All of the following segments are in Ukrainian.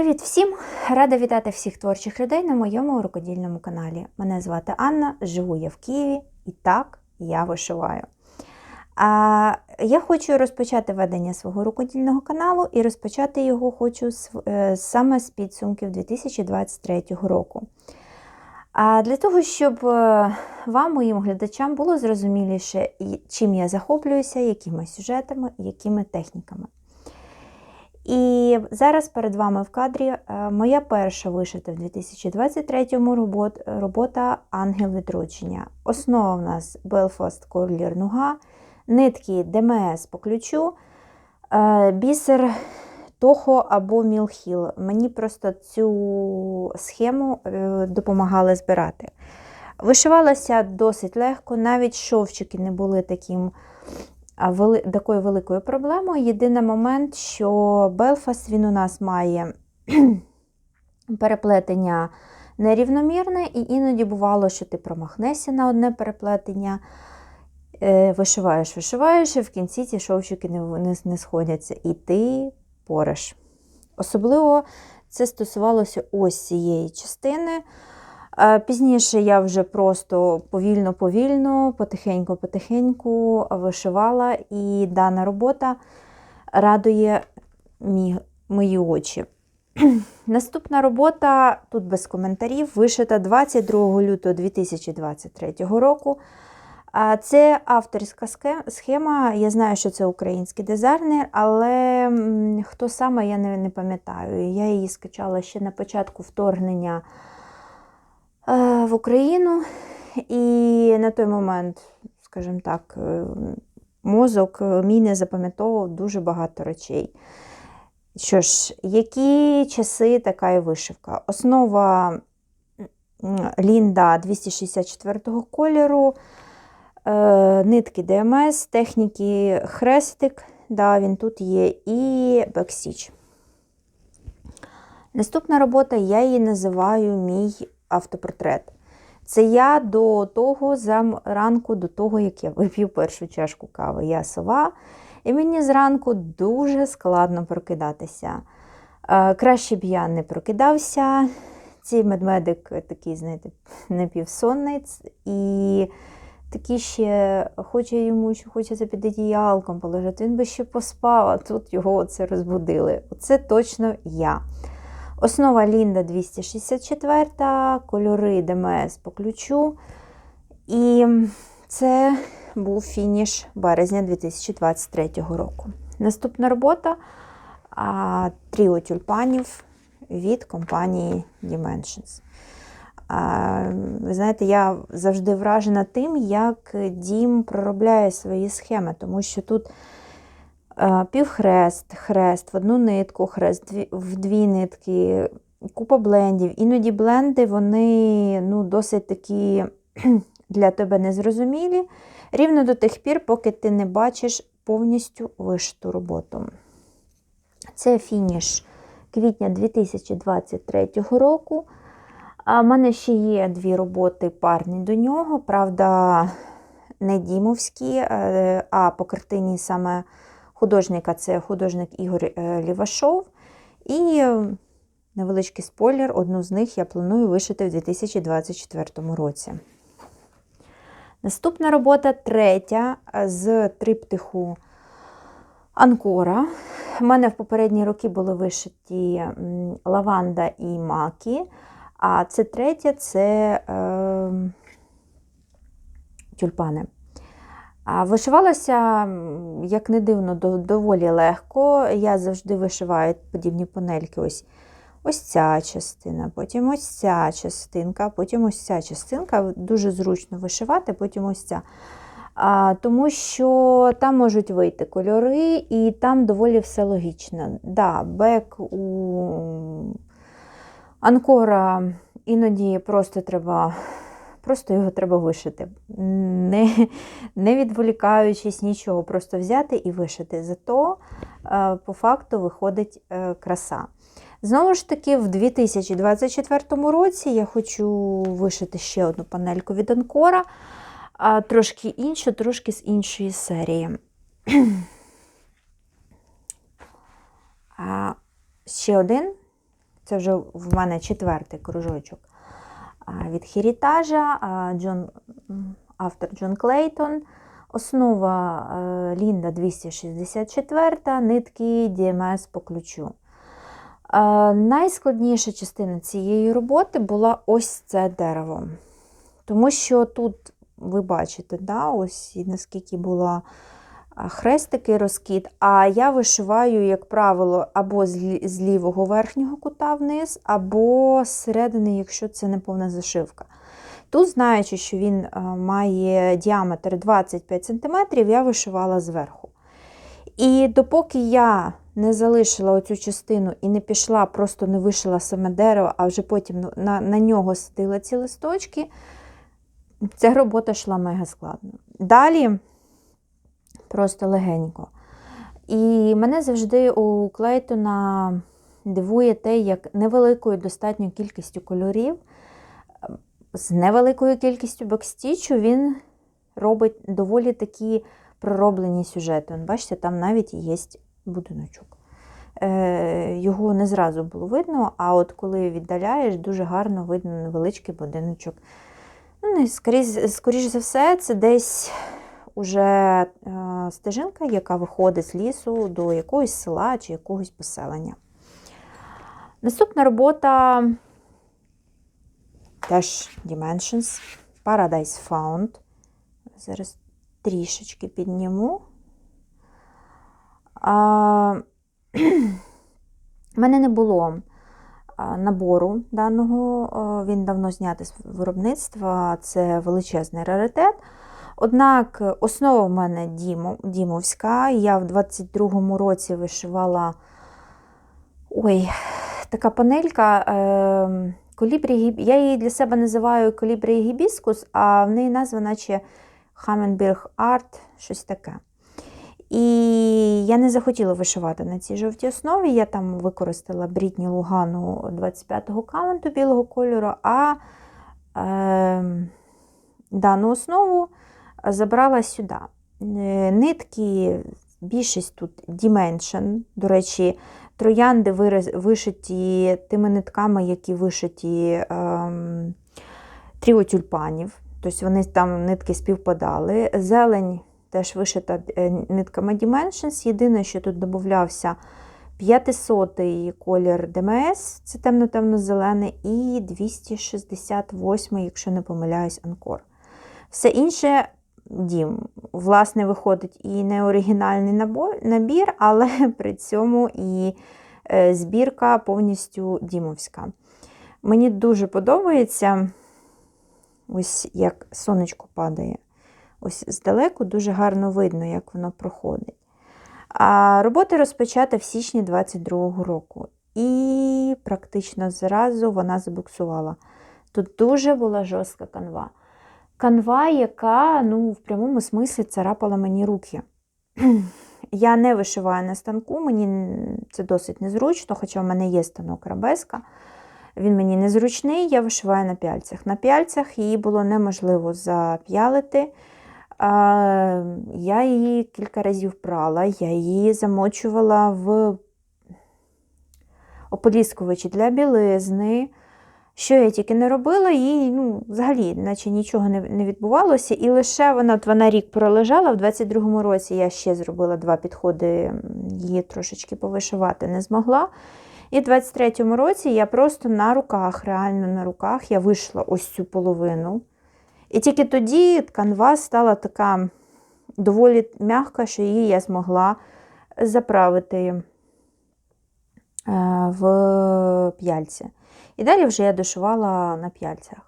Привіт всім! Рада вітати всіх творчих людей на моєму рукодільному каналі. Мене звати Анна, живу я в Києві і так я вишиваю. А, я хочу розпочати ведення свого рукодільного каналу і розпочати його хочу е, саме з підсумків 2023 року. А для того, щоб е, вам, моїм глядачам, було зрозуміліше, чим я захоплююся, якими сюжетами, якими техніками. І зараз перед вами в кадрі е, моя перша вишита в 2023 робот, робота Ангел відродження. Основа в нас Belfast Collier Нуга, нитки ДМС по ключу, е, бісер Тохо або Мілхіл. Мені просто цю схему е, допомагали збирати. Вишивалася досить легко, навіть шовчики не були таким такою великою проблемою. Єдиний момент, що Белфаст він у нас має переплетення нерівномірне, і іноді бувало, що ти промахнешся на одне переплетення, е, вишиваєш, вишиваєш, і в кінці ці шовчики не, не, не сходяться, і ти пориш. Особливо це стосувалося ось цієї частини. Е, Пізніше я вже просто повільно-повільно, потихеньку-потихеньку вишивала, і дана робота радує мі, мої очі. Наступна робота, тут без коментарів, вишита 22 лютого 2023 року. Це авторська схема. Я знаю, що це український дизайнер, але хто саме, я не, пам'ятаю. Я її скачала ще на початку вторгнення в Україну. І на той момент, скажімо так, е, мозок е, мій не запам'ятовував дуже багато речей. Що ж, які часи така і вишивка? Основа Лінда 264 кольору, е, нитки ДМС, техніки хрестик, да, він тут є, і бексіч. Наступна робота, я її називаю мій автопортрет. Це я до того ранку, до того, як я вип'ю першу чашку кави. Я сова, і мені зранку дуже складно прокидатися. Е, Краще б я не прокидався. Цей медмедик такий, знаєте, напівсонниць, і такий ще хоче йому ще хочеться під одіялком полежати. Він би ще поспав, а тут його це розбудили. Оце точно я. Основа Лінда 264, кольори ДМС по ключу. І це був фініш березня 2023 року. Наступна робота тріо тюльпанів від компанії Dimensions. Ви знаєте, я завжди вражена тим, як Дім проробляє свої схеми, тому що тут півхрест, хрест в одну нитку, хрест в дві нитки, купа блендів. Іноді бленди вони ну, досить такі для тебе незрозумілі, рівно до тих пір, поки ти не бачиш повністю вишиту роботу. Це фініш квітня 2023 року. А в мене ще є дві роботи парні до нього, правда, не дімовські, е, а по картині саме художника це художник Ігор е, Лівашов. І е, невеличкий спойлер, одну з них я планую вишити в 2024 році. Наступна робота третя е, з триптиху Анкора. У мене в попередні роки були вишиті лаванда і маки. А це третє це е, тюльпани. М, як не дивно, доволі легко. Я завжди вишиваю подібні панельки. Ось, ось ця частина, потім ось ця частинка, потім ось ця частинка. Дуже зручно вишивати, потім ось ця. А, тому що там можуть вийти кольори, і там доволі все логічно. Да, бек у Анкора іноді просто треба, просто його треба вишити, не, не відволікаючись нічого, просто взяти і вишити. Зато е, по факту виходить е, краса. Знову ж таки, в 2024 році я хочу вишити ще одну панельку від Анкора, трошки іншу, трошки з іншої серії. Ще один Це вже в мене четвертий кружочок від Херітажа, а, Джон, автор Джон Клейтон. Основа е, Лінда 264, нитки DMS по ключу. Е, Найскладніша частина цієї роботи була ось це дерево. Тому що тут ви бачите, да, ось наскільки була хрестики розкид, а я вишиваю, як правило, або з лівого верхнього кута вниз, або зсередини, якщо це не повна зашивка. Тут, знаючи, що він має діаметр 25 см, я вишивала зверху. І допоки я не залишила оцю частину і не пішла, просто не вишила саме дерево, а вже потім на, на нього садила ці листочки, ця робота йшла мега складно. Далі просто легенько. І мене завжди у Клейтона дивує те, як невеликою достатньою кількістю кольорів, з невеликою кількістю бекстічу він робить доволі такі пророблені сюжети. Вон, Бачите, там навіть є будиночок. Е, Його не зразу було видно, а от коли віддаляєш, дуже гарно видно невеличкий будиночок. Ну, скоріш, скоріш за все, це десь уже е, стежинка, яка виходить з лісу до якогось села чи якогось поселення. Наступна робота теж Dimensions, Paradise Found. Зараз трішечки підніму. А, в мене не було набору даного, він давно знятий з виробництва, це величезний раритет. Однак основа в мене Дімо, Дімовська. Я в 22-му році вишивала ой, така панелька. Е, колібрі, я її для себе називаю колібрі гібіскус, а в неї назва наче Хаменберг Арт, щось таке. І я не захотіла вишивати на цій жовтій основі. Я там використала Брітні Лугану 25-го кавенту білого кольору, а е, дану основу забрала сюди. Е, Нитки, більшість тут Dimension. До речі, троянди вишиті тими нитками, які вишиті ем, тріо тюльпанів. Тобто вони там нитки співпадали. Зелень теж вишита е, нитками Dimensions. Єдине, що тут додався 500-й колір ДМС, це темно-темно-зелений, і 268, якщо не помиляюсь, Анкор. Все інше дім. Власне, виходить і не оригінальний набор- набір, але при цьому і е, збірка повністю дімовська. Мені дуже подобається, ось як сонечко падає. Ось здалеку дуже гарно видно, як воно проходить. А робота розпочата в січні 22-го року. І практично зразу вона забуксувала. Тут дуже була жорстка канва. Канва, яка ну, в прямому смислі царапала мені руки. Я не вишиваю на станку, мені це досить незручно, хоча в мене є станок рабеска. Він мені незручний, я вишиваю на пяльцях. На пяльцях її було неможливо зап'ялити. Я її кілька разів прала, я її замочувала в ополіскувачі для білизни. Що я тільки не робила, і ну, взагалі, наче нічого не, не відбувалося. І лише вона, от вона рік пролежала. В 22-му році я ще зробила два підходи, її трошечки повишивати не змогла. І в 23-му році я просто на руках, реально на руках, я вийшла ось цю половину. І тільки тоді канва стала така доволі м'яка, що її я змогла заправити е, в п'яльці. І далі вже я дошивала на п'яльцях.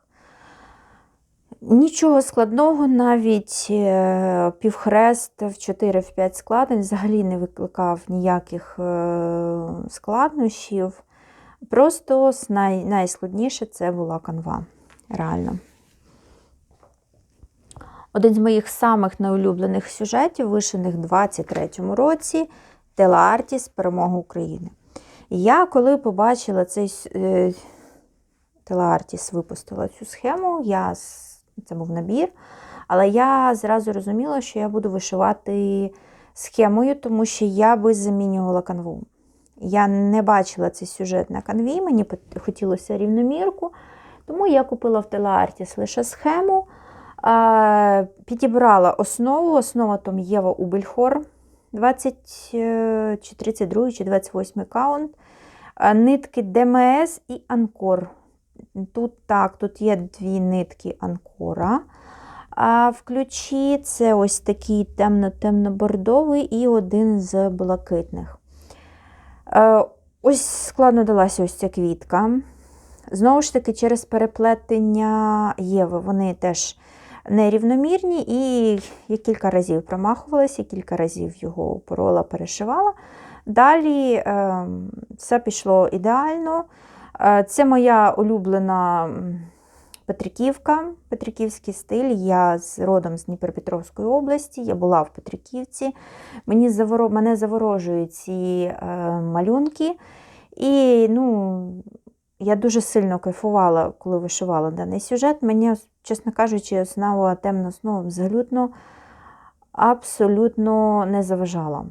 Нічого складного, навіть е, півхрест в 4-5 складень взагалі не викликав ніяких е, складнощів. Просто най, найскладніше це була канва. Реально. Один з моїх самих неулюблених сюжетів, вишених в 23-му році, Тела Артіс Перемога України. Я коли побачила цей с- е, Тела Артіс випустила цю схему, я, це був набір, але я зразу розуміла, що я буду вишивати схемою, тому що я би замінювала канву. Я не бачила цей сюжет на канві, мені хотілося рівномірку, тому я купила в Телеартіс лише схему. Е, Підібрала основу, основа там Єва Убельхор, 20 е, чи 32 чи 28 каунт. Е, Нитки ДМС і Анкор. Тут так, тут є дві нитки Анкора. В ключі це ось такий темно-темно-бордовий і один з блакитних. Е, Ось складно далася ось ця квітка. Знову ж таки, через переплетення Єви вони теж нерівномірні, і я кілька разів промахувалася, кілька разів його порола, перешивала. Далі е, все пішло ідеально. Е, Це моя улюблена Петриківка, Петриківський стиль. Я родом з Дніпропетровської області, я була в Петриківці. Мені заворо... Мене заворожують ці е, малюнки. І ну, я дуже сильно кайфувала, коли вишивала даний сюжет. Мені, чесно кажучи, основа темна основа абсолютно, абсолютно не заважала.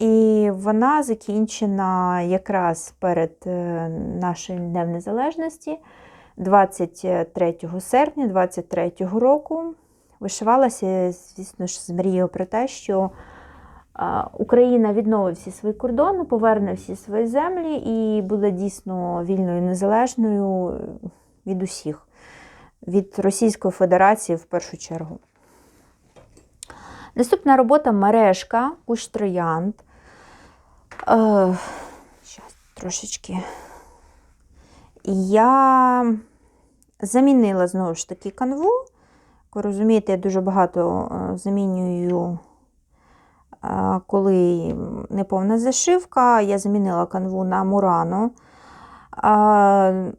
І вона закінчена якраз перед е, нашим Днем Незалежності 23 серпня 23 року. Вишивалася, звісно ж, з мрією про те, що Україна відновить всі свої кордони, поверне всі свої землі і буде дійсно вільною незалежною від усіх, від Російської Федерації в першу чергу. Наступна робота мережка, кущ троянд. Е, щас, трошечки. Я замінила знову ж таки канву. Ви розумієте, я дуже багато е, замінюю, е, коли неповна зашивка. Я замінила канву на Мурано. Е,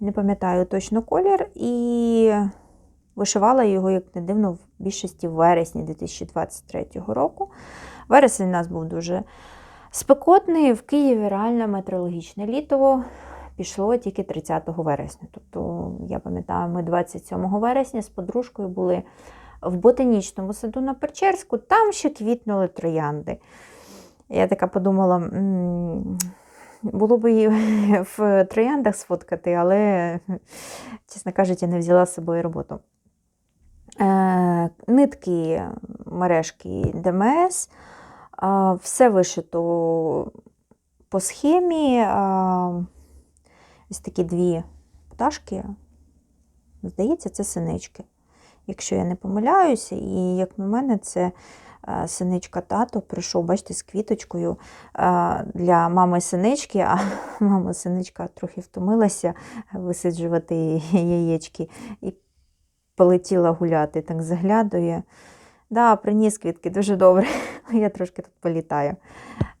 Не пам'ятаю точно колір. І вишивала його, як не дивно, в більшості в вересні 2023 року. Вересень у нас був дуже спекотний. В Києві реально метеорологічне літо пішло тільки 30 вересня. Тобто, я пам'ятаю, ми 27 вересня з подружкою були в ботанічному саду на Перчерську, там ще квітнули троянди. Я така подумала, «М, було б її в трояндах сфоткати, але, чесно кажучи, не взяла з собою роботу. Е, Нитки мережки ДМС, все вишито по схемі. Ось такі дві пташки. Здається, це синички. Якщо я не помиляюся, і як на мене, це синичка тато прийшов, бачите, з квіточкою для мами синички, а мама синичка трохи втомилася висиджувати яєчки і полетіла гуляти, так заглядує. Да, приніс квітки дуже добре, я трошки тут політаю.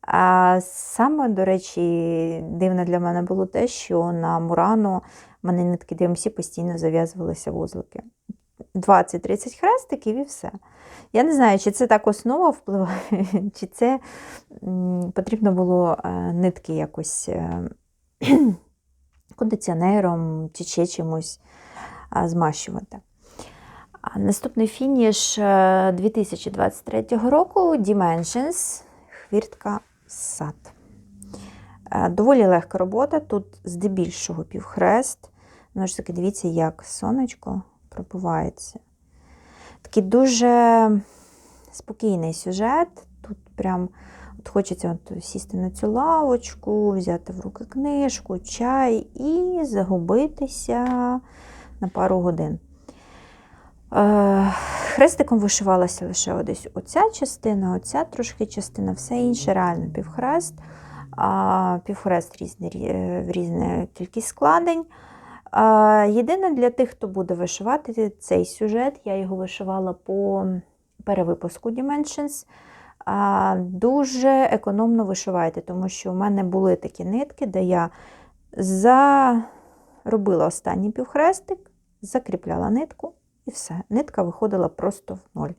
А саме, до речі, дивно для мене було те, що на Мурану в мене нитки DMC постійно зав'язувалися вузлики. 20-30 хрестиків і все. Я не знаю, чи це так основа впливає, чи це потрібно було е, нитки якось е, кондиціонером чи ще чимось змащувати. Наступний фініш е, 2023 року Dimensions, хвіртка сад. Е, Доволі легка робота. Тут здебільшого півхрест. Ну ж таки, дивіться, як сонечко пробувається. Такий дуже спокійний сюжет. Тут прям от хочеться от сісти на цю лавочку, взяти в руки книжку, чай і загубитися на пару годин. Е, Хрестиком вишивалася лише десь оця частина, оця трошки частина, все інше реально півхрест. А, Півхрест різний, рі- різна кількість складень. Єдине для тих, хто буде вишивати цей сюжет, я його вишивала по перевипуску Dimensions. Дуже економно вишивайте, тому що у мене були такі нитки, де я заробила останній півхрестик, закріпляла нитку і все. Нитка виходила просто в ноль.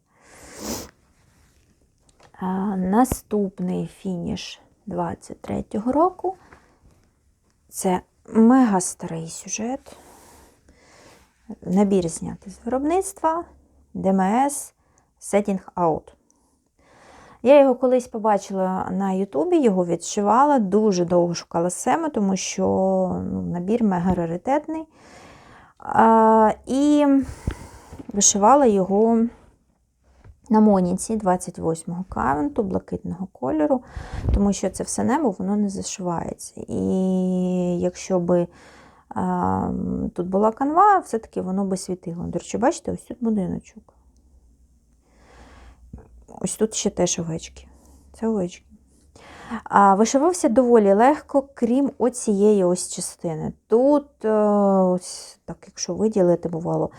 А, Наступний фініш 23-го року. Це мега старий сюжет. Набір знятий з виробництва DMS Setting Out. Я його колись побачила на Ютубі, його відшивала, дуже довго шукала схему, тому що ну, набір мега раритетний. А, і вишивала його на Моніці 28-го кавенту, блакитного кольору, тому що це все небо воно не зашивається. І якщо би а, тут була канва, все-таки воно би світило. До речі, бачите, ось тут будиночок. Ось тут ще теж овечки. Це овечки. Вишивався доволі легко, крім оцієї ось частини. Тут, е, ось так, якщо виділити, бувало,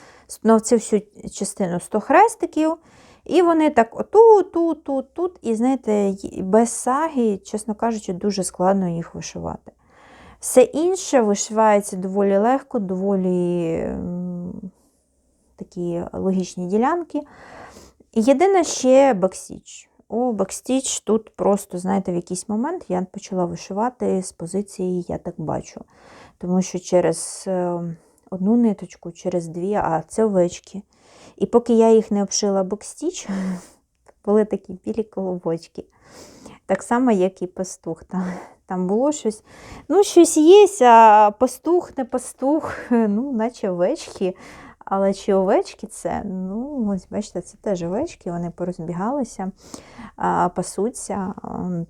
на цю всю частину 100 хрестиків, і вони так отут, тут, тут, тут. І знаєте, без саги, чесно кажучи, дуже складно їх вишивати. Все інше вишивається доволі легко, доволі такі логічні ділянки. Єдине ще бекстіч. О, бекстіч тут просто, знаєте, в якийсь момент я почала вишивати з позиції я так бачу. Тому що через е, одну ниточку, через дві, а це овечки. І поки я їх не обшила бекстіч, були такі білі колобочки. Так само, як і пастух. Там, там було щось, ну, щось є, а пастух, не пастух, ну, наче овечки. Але чи овечки це? Ну, ось бачите, це теж овечки, вони порозбігалися, пасуться,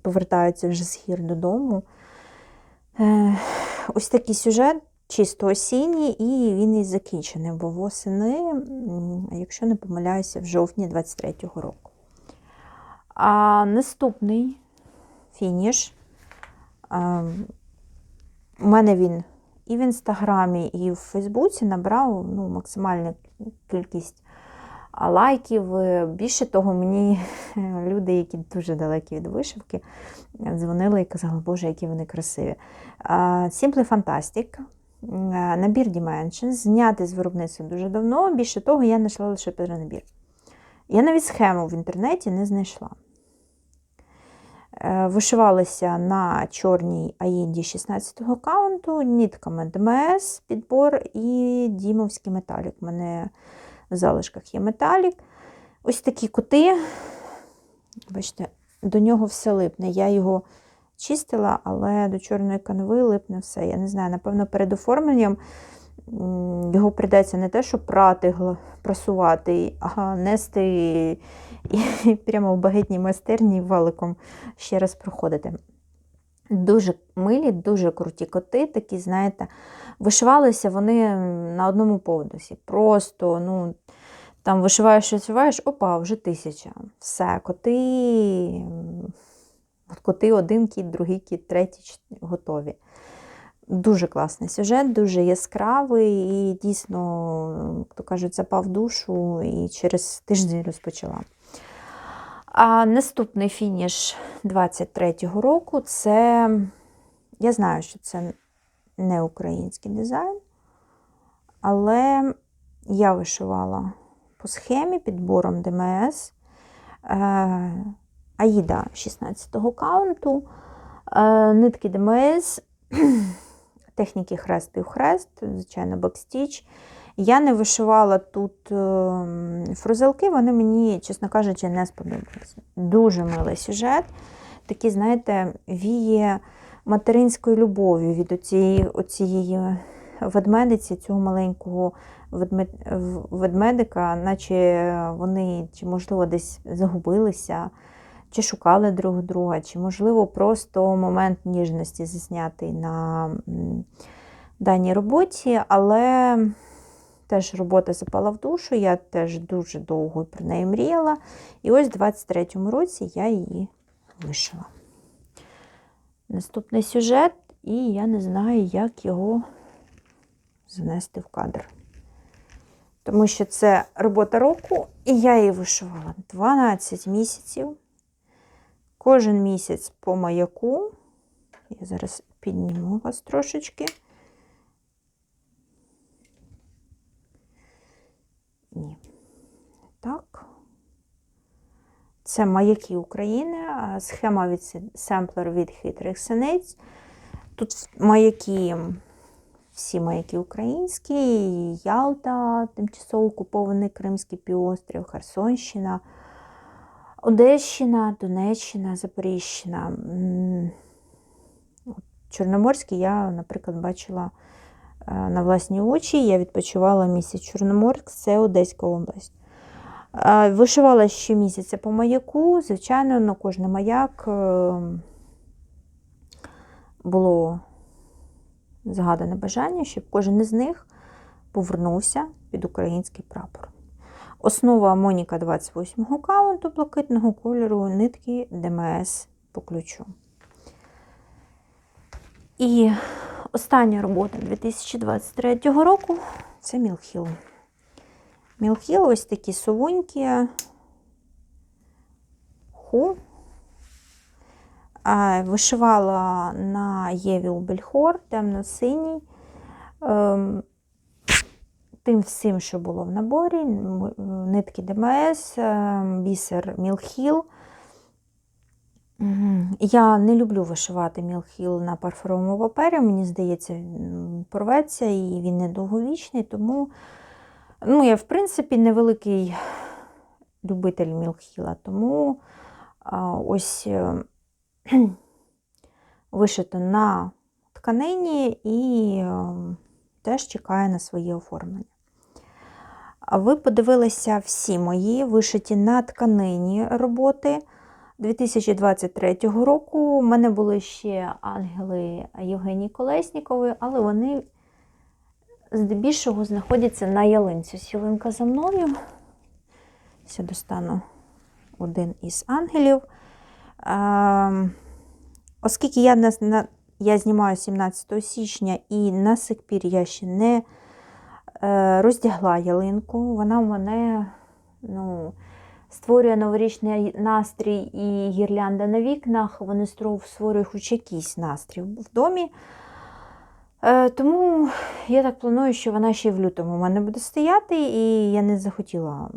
повертаються вже з гір додому. Ось такий сюжет, чисто осінній, і він і закінчений, бо восени, якщо не помиляюся, в жовтні 23-го року. А наступний фініш. У мене він і в інстаграмі, і в Фейсбуці набрав ну, максимальну кількість лайків. Е, Більше того, мені люди, які дуже далекі від вишивки, дзвонили і казали, Боже, які вони красиві. Simply Fantastic, е, набір Dimensions, знятий з виробництва дуже давно. Більше того, я знайшла лише перенабір. Я навіть схему в інтернеті не знайшла. Е, Вишивалися на чорній аїнді 16-го каунту, нітками ДМС, підбор і дімовський металік. У мене в залишках є металік. Ось такі кути. Бачите, до нього все липне. Я його чистила, але до чорної канви липне все. Я не знаю, напевно, перед оформленням його прийдеться не те, що прати, прасувати, а нести і прямо в багетній майстерні валиком ще раз проходити. Дуже милі, дуже круті коти, такі, знаєте, вишивалися вони на одному поводусі. Просто, ну, там вишиваєш, вишиваєш, опа, вже тисяча. Все, коти, от коти один кіт, другий кіт, третій готові. Дуже класний сюжет, дуже яскравий і дійсно, як то кажуть, запав душу і через тиждень розпочала. А наступний фініш 23-го року це, я знаю, що це не український дизайн, але я вишивала по схемі підбором ДМС е, Аїда 16-го каунту, е, нитки ДМС, техніки хрест і хрест, звичайно, бекстіч. Я не вишивала тут ем, фрузелки, вони мені, чесно кажучи, не сподобалися. Дуже милий сюжет. Такий, знаєте, віє материнською любов'ю від оцієї, оцієї ведмедиці, цього маленького ведмед- ведмедика, наче вони, чи, можливо, десь загубилися, чи шукали друг друга, чи, можливо, просто момент ніжності заснятий на даній роботі, але теж робота запала в душу, я теж дуже довго про неї мріяла. І ось в 23-му році я її вишила. Наступний сюжет, і я не знаю, як його занести в кадр. Тому що це робота року, і я її вишивала 12 місяців. Кожен місяць по маяку. Я зараз підніму вас трошечки. Ні. Так. Це маяки України, схема від семплер від хитрих синиць. Тут маяки, всі маяки українські, Ялта, тимчасово окупований Кримський півострів, Херсонщина. Одещина, Донеччина, Запоріжжя. Чорноморський я, наприклад, бачила е, на власні очі. Я відпочивала місяць Чорноморськ, це Одеська область. Е, Вишивала щомісяця по маяку. Звичайно, на кожний маяк е, було згадане бажання, щоб кожен із них повернувся під український прапор. Основа Моніка 28-го каунту блакитного кольору нитки ДМС по ключу. І остання робота 2023 року це Мілхіл. Мілхіл ось такі сувунькі. Ху. Вишивала на Єві Бельхор, темно-синій. Тим всім, що було в наборі, нитки ДМС, ем, бісер Мілхіл. Я не люблю вишивати мілхіл на парфумовому папері. Мені здається, він порветься і він недовговічний, тому ну, я, в принципі, невеликий любитель мілхіла, тому ось е, вишито на тканині і е, теж чекає на своє оформлення. Ви подивилися всі мої вишиті на тканині роботи 2023 року. У мене були ще ангели Євгенії Колеснікової, але вони здебільшого знаходяться на ялинці. Ось ялинка за мною. Ще достану один із ангелів. Оскільки я, я знімаю 17 січня і на сих пір я ще не роздягла ялинку, вона в мене ну, створює новорічний настрій і гірлянда на вікнах, вони створюють хоч якийсь настрій в домі. Е, тому я так планую, що вона ще в лютому у мене буде стояти, і я не захотіла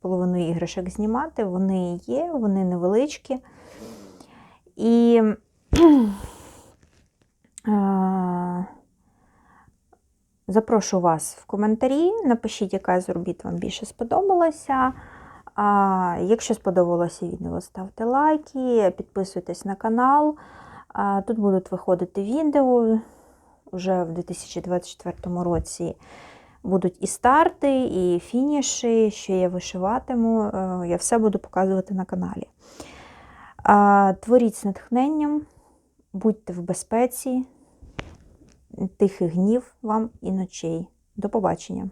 половину іграшок знімати. Вони є, вони невеличкі. І е, запрошую вас в коментарі. Напишіть, яка з робіт вам більше сподобалася. А, якщо сподобалося відео, ставте лайки, підписуйтесь на канал. А, тут будуть виходити відео. Уже в 2024 році будуть і старти, і фініші, що я вишиватиму. Е, Я все буду показувати на каналі. Творіть з натхненням, будьте в безпеці, тихих днів вам і ночей. До побачення!